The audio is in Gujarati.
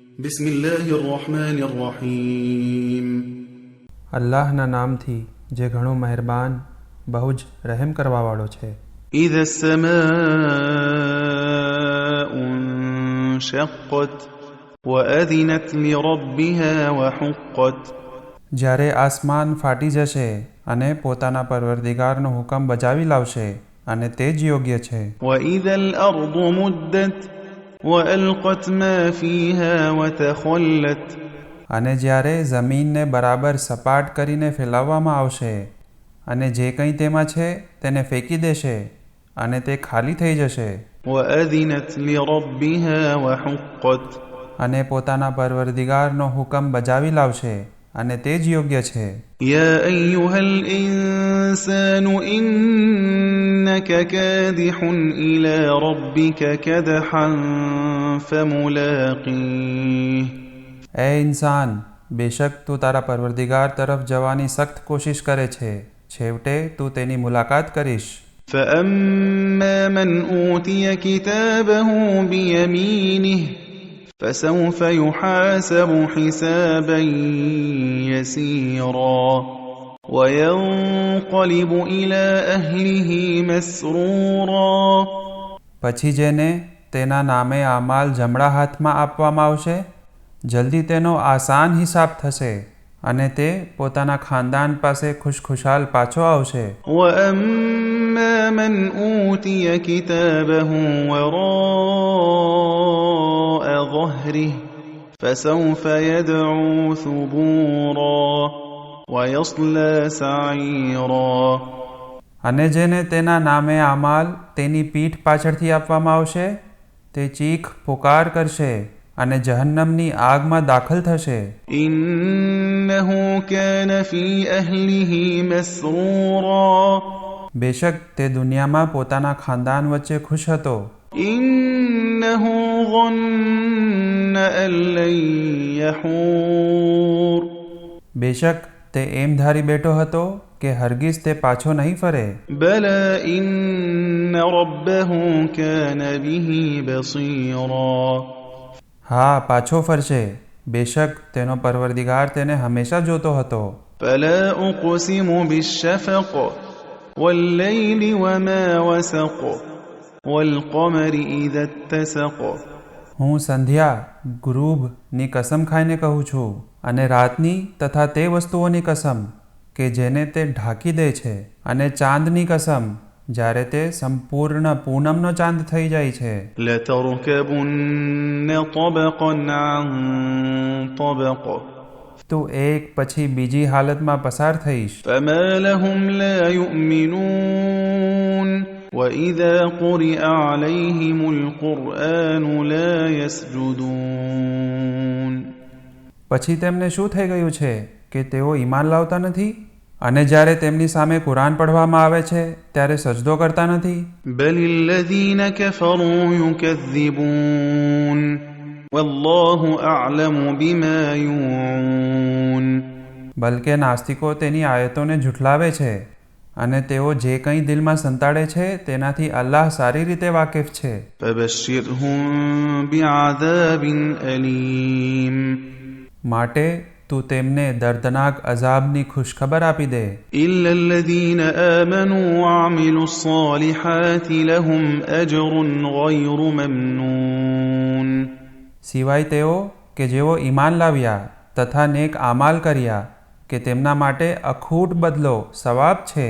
بسم الله الرحمن الرحيم અલ્લાહના નામથી જે ઘણો મહેરબાન બહુ જ રહેમ કરવાવાળો છે إذا السماء انشقت وأذنت لربها وحقت જ્યારે આસમાન ફાટી જશે અને પોતાના પરવરદિગારનો હુકમ બજાવી લાવશે અને તે જ યોગ્ય છે وإذا الأرض مدت وألقت ما فيها وتخلت અને જ્યારે જમીનને બરાબર સપાટ કરીને ફેલાવવામાં આવશે અને જે કંઈ તેમાં છે તેને ફેંકી દેશે અને તે ખાલી થઈ જશે وأذنت لربها وحقت અને પોતાના પરવરદિગારનો હુકમ બજાવી લાવશે અને તે જ યોગ્ય છે يا أيها الإنسان إنك كادح إلى ربك كدحا فملاقيه એ ઇન્સાન બેશક તું તારા પરવરદિગાર તરફ જવાની સખ્ત કોશિશ કરે છે છેવટે તું તેની મુલાકાત કરીશ فأما من أوتي كتابه بيمينه فسوف يحاسب حسابا يسيرا وينقلب إلى أهله مسرورا પછી જેને તેના નામે આ માલ જમણા હાથમાં આપવામાં આવશે જલ્દી તેનો આસાન હિસાબ થશે અને તે પોતાના ખાનદાન પાસે ખુશખુશાલ પાછો આવશે واما من اوتي كتابه وراء ظهره فسوف يدعو ثبورا ويصلى سعيرا અને જેને તેના નામે આ માલ તેની પીઠ પાછળથી આપવામાં આવશે તે ચીખ પુકાર કરશે અને જહન્નમની આગમાં દાખલ થશે انه كان في اهله مسرورا બેશક તે દુનિયામાં પોતાના ખાનદાન વચ્ચે ખુશ હતો انه ظن ان لن يحور બેશક તે એમ ધારી બેઠો હતો કે હરગીઝ તે પાછો નહીં ફરે بلى إن ربه كان به بصيرا હા પાછો ફરશે બેશક તેનો પરવરદિગાર તેને હંમેશા જોતો હતો فلا أقسم بالشفق والليل وما وسق والقمر إذا اتسق હું સંધ્યા ગ્રુભની કસમ ખાઈને કહું છું અને રાતની તથા તે વસ્તુઓની કસમ કે જેને તે ઢાંકી દે છે અને ચાંદની કસમ જ્યારે તે સંપૂર્ણ પૂનમનો ચાંદ થઈ જાય છે. તું એક પછી બીજી હાલતમાં પસાર થઈશ. فما لهم لا يؤمنون وإذا قرئ عليهم القرآن لا يسجدون પછી તેમને શું થઈ ગયું છે કે તેઓ ઈમાન લાવતા નથી અને જ્યારે તેમની સામે કુરાન પઢવામાં આવે છે ત્યારે સજદો કરતા નથી بل الذين كفروا يكذبون والله أعلم بما يوعون બલકે નાસ્તિકો તેની આયતોને ઝૂઠલાવે છે અને તેઓ જે કંઈ દિલમાં સંતાડે છે તેનાથી અલ્લાહ સારી રીતે વાકેફ છે. માટે તું તેમને દર્દનાક અઝાબની ખુશખબર આપી દે. ઇલ્લલ્લદીન આમનુ વઆમિલુ સ્સાલિહાતિ લહુમ અજરુન સિવાય તેઓ કે જેઓ ઈમાન લાવ્યા તથા નેક આમાલ કર્યા કે તેમના માટે અખૂટ બદલો સવાબ છે.